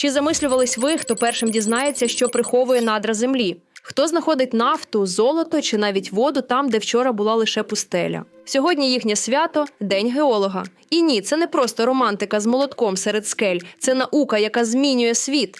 Чи замислювались ви, хто першим дізнається, що приховує надра землі? Хто знаходить нафту, золото чи навіть воду там, де вчора була лише пустеля? Сьогодні їхнє свято День геолога. І ні, це не просто романтика з молотком серед скель, це наука, яка змінює світ.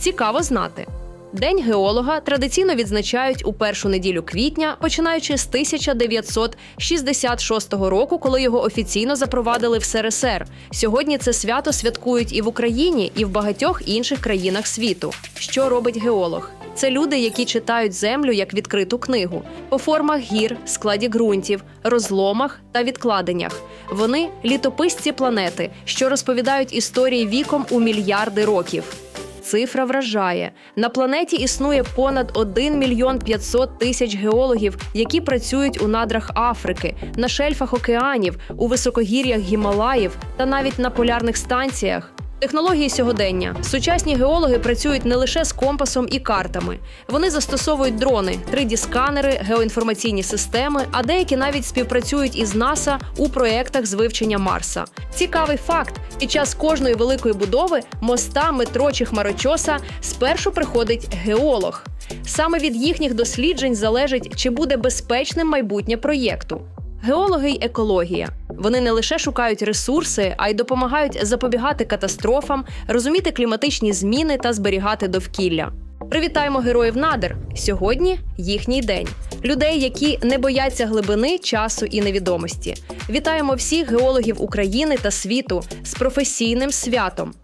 Цікаво знати. День геолога традиційно відзначають у першу неділю квітня, починаючи з 1966 року, коли його офіційно запровадили в СРСР. Сьогодні це свято святкують і в Україні, і в багатьох інших країнах світу. Що робить геолог? Це люди, які читають землю як відкриту книгу по формах гір, складі ґрунтів, розломах та відкладеннях. Вони літописці планети, що розповідають історії віком у мільярди років. Цифра вражає на планеті існує понад 1 мільйон 500 тисяч геологів, які працюють у надрах Африки, на шельфах океанів, у високогір'ях Гімалаїв та навіть на полярних станціях. Технології сьогодення сучасні геологи працюють не лише з компасом і картами. Вони застосовують дрони, 3D-сканери, геоінформаційні системи, а деякі навіть співпрацюють із НАСА у проєктах з вивчення Марса. Цікавий факт: під час кожної великої будови моста, метро чи хмарочоса спершу приходить геолог. Саме від їхніх досліджень залежить, чи буде безпечним майбутнє проєкту. Геологи й екологія. Вони не лише шукають ресурси, а й допомагають запобігати катастрофам, розуміти кліматичні зміни та зберігати довкілля. Привітаємо героїв надр! Сьогодні їхній день. Людей, які не бояться глибини, часу і невідомості. Вітаємо всіх геологів України та світу з професійним святом.